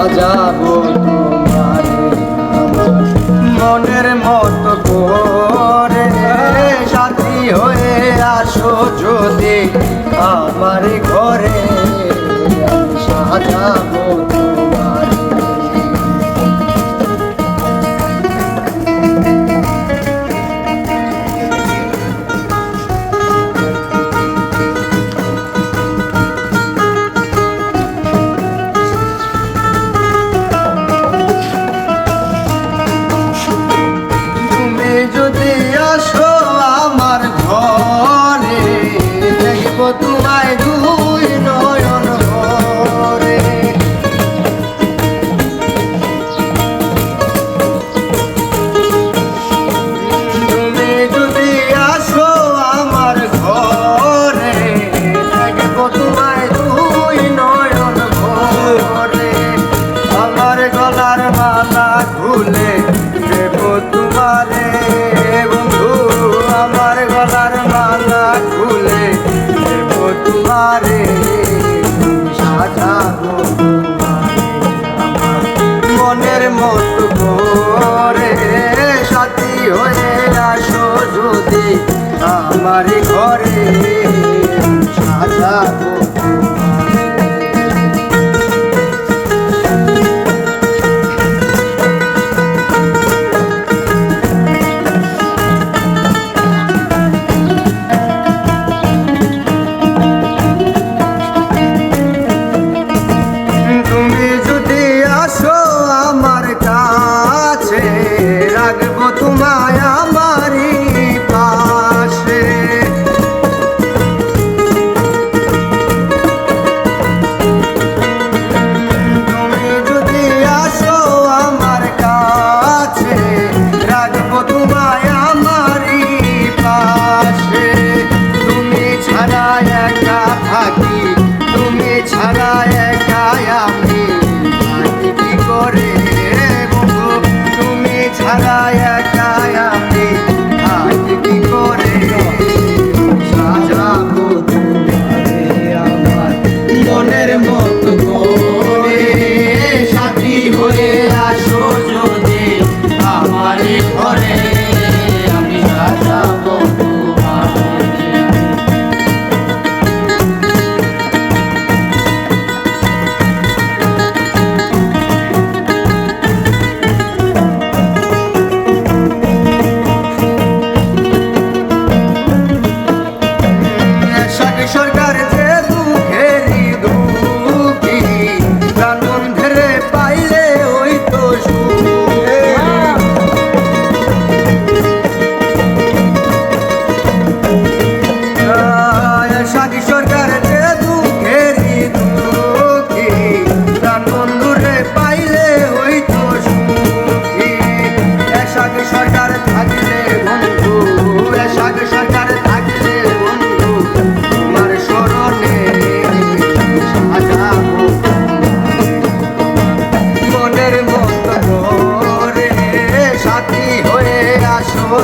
সাজাবো মনের মতো করে। সাথী হয়ে আসো যদি আমার ঘরে। পারে, বন্ধু, আমার গলার মালা খুলে দেব তোমারে মনের মতো করে সাথী হয়ে আসো আমার ঘরে, সাজাবো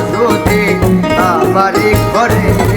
দুধে আমার ঘরে